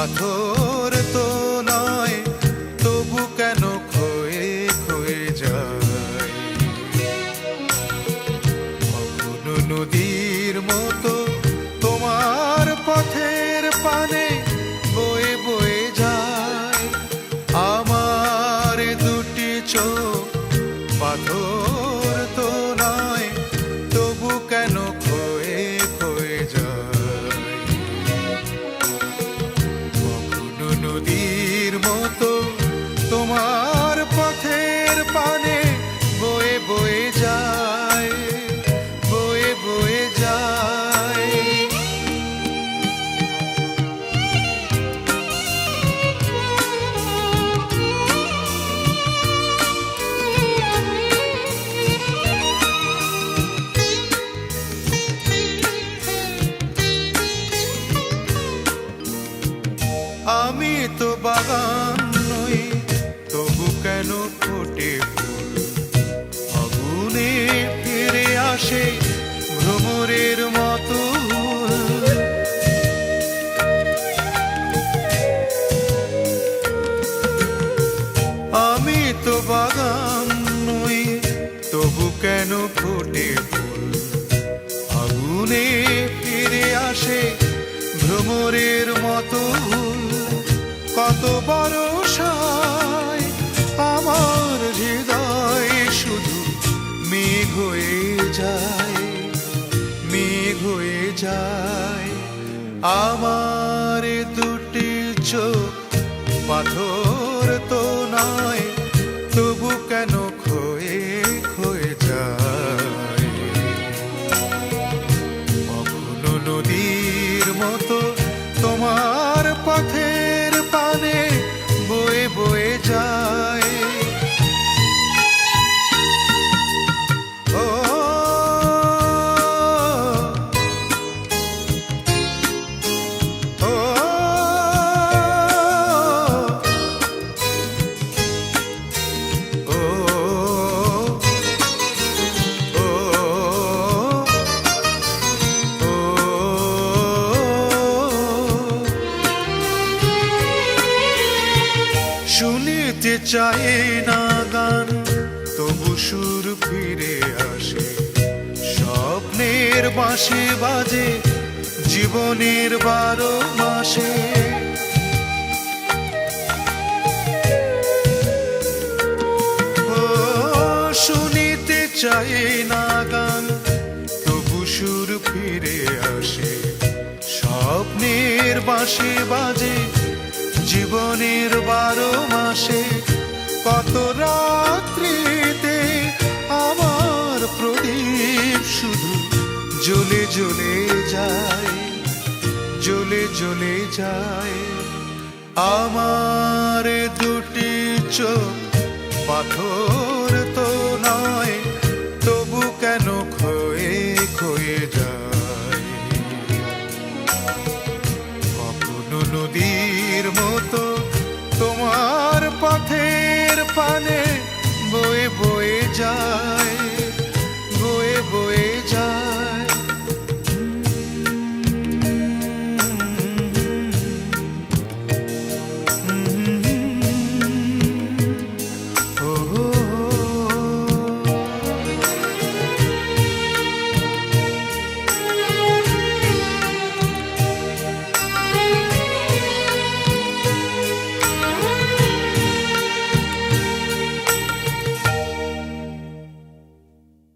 পাথর তো নয়, তবু কেন ক্ষয়ে ক্ষয়ে যায়? কখনো নদীর মতো তোমার পথের পানে বয়ে বয়ে যায়। আমার দুটি চোখ পথের পানে কেন ফোটে ফুল। ফিরে আসে ভ্রমরের মতো আমি তো বাগান নই, তবু কেন ফোটে আগুনে ফিরে আসে ভ্রমরের মতো কত বড় সায় আমার দুটি চোখ পাথর তো নয় তবু কেন খয়ে খয়ে যায়? কখনো নদীর মতো চায় না গান, তবু সুর ফিরে আসে। স্বপ্নের বাঁশি বাজে, জীবনের বারো মাসে। শুনিতে চায় না গান, তবু সুর ফিরে আসে। স্বপ্নের বাঁশি বাজে, জীবনের বারো মাসে। কত রাত্রিতে আমার প্রদীপ শুধু জ্বলে জ্বলে যায়, জ্বলে জ্বলে যায়। আমার দুটি চোখ পাথর তো নয়, তবু কেন খয়ে খয়ে যায়? já